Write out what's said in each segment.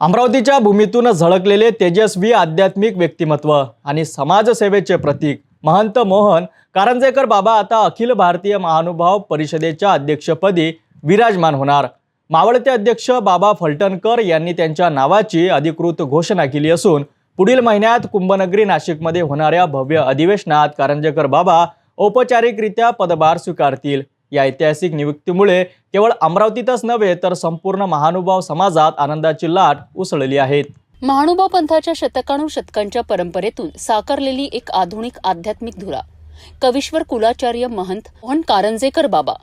अमरावतीच्या भूमीतून झळकलेले तेजस्वी आध्यात्मिक व्यक्तिमत्व आणि समाजसेवेचे प्रतीक महंत मोहन कारंजेकर बाबा आता अखिल भारतीय महानुभाव परिषदेच्या अध्यक्षपदी विराजमान होणार. मावळते अध्यक्ष बाबा फलटणकर यांनी त्यांच्या नावाची अधिकृत घोषणा केली असून पुढील महिन्यात कुंभनगरी नाशिकमध्ये होणाऱ्या भव्य अधिवेशनात कारंजेकर बाबा औपचारिकरित्या पदभार स्वीकारतील. या ऐतिहासिक नियुक्तीमुळे केवळ अमरावतीतच नव्हे तर संपूर्ण महानुभाव समाजात आनंदाची लाट उसळली आहेत महानुभाव पंथाच्या शतकानुशतकांच्या परंपरेतून साकारलेली एक आधुनिक आध्यात्मिक धुरा कविश्वर कुलाचार्य महंत मोहन कारंजेकर बाबा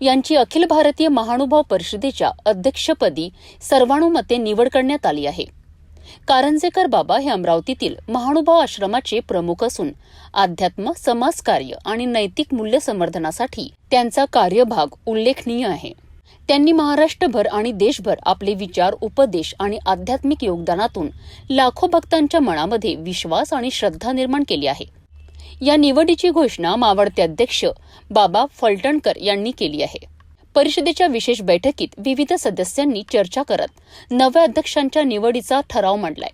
यांची अखिल भारतीय महानुभाव परिषदेच्या अध्यक्षपदी सर्वानुमते निवड करण्यात आली आहे. कारंजेकर बाबा हे अमरावतीतील महानुभाव आश्रमाचे प्रमुख असून अध्यात्म समाजकार्य आणि नैतिक मूल्य संवर्धनासाठी त्यांचा कार्यभाग उल्लेखनीय आहे. त्यांनी महाराष्ट्रभर आणि देशभर आपले विचार उपदेश आणि आध्यात्मिक योगदानातून लाखो भक्तांच्या मनामध्ये विश्वास आणि श्रद्धा निर्माण केली आहे. या निवडीची घोषणा मावळते अध्यक्ष बाबा फलटणकर यांनी केली आहे. परिषदेच्या विशेष बैठकीत विविध सदस्यांनी चर्चा करत नव्या अध्यक्षांच्या निवडीचा ठराव मांडलाय.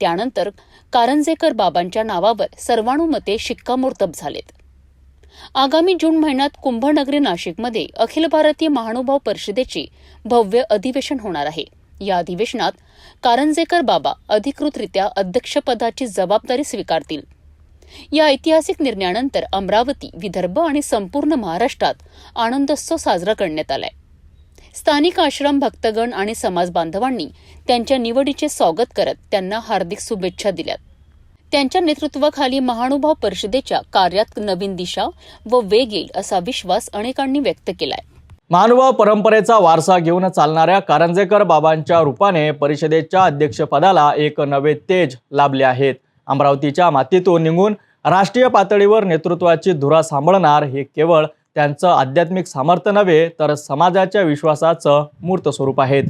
त्यानंतर कारंजेकर बाबांच्या नावावर सर्वानुमते शिक्कामोर्तब झालेत. आगामी जून महिन्यात कुंभनगरी नाशिकमध्ये अखिल भारतीय महानुभाव परिषदेचे भव्य अधिवेशन होणार आहे. या अधिवेशनात कारंजेकर बाबा अधिकृतरित्या अध्यक्षपदाची जबाबदारी स्वीकारतील. या ऐतिहासिक निर्णयानंतर अमरावती विदर्भ आणि संपूर्ण महाराष्ट्रात आनंदोत्सव साजरा करण्यात आलाय. स्थानिक आश्रम भक्तगण आणि समाज बांधवांनी त्यांच्या निवडीचे स्वागत करत त्यांना हार्दिक शुभेच्छा दिल्यात. त्यांच्या नेतृत्वाखाली महानुभाव परिषदेच्या कार्यात नवीन दिशा व वेग येईल असा विश्वास अनेकांनी व्यक्त केलाय. महानुभाव परंपरेचा वारसा घेऊन चालणाऱ्या कारंजेकर बाबांच्या रूपाने परिषदेच्या अध्यक्षपदाला एक नवे तेज लाभले आहेत. अमरावतीच्या मातीतून निघून राष्ट्रीय पातळीवर नेतृत्वाची धुरा सांभाळणार हे केवळ त्यांचं आध्यात्मिक सामर्थ्य नव्हे तर समाजाच्या विश्वासाचं मूर्त स्वरूप आहेत.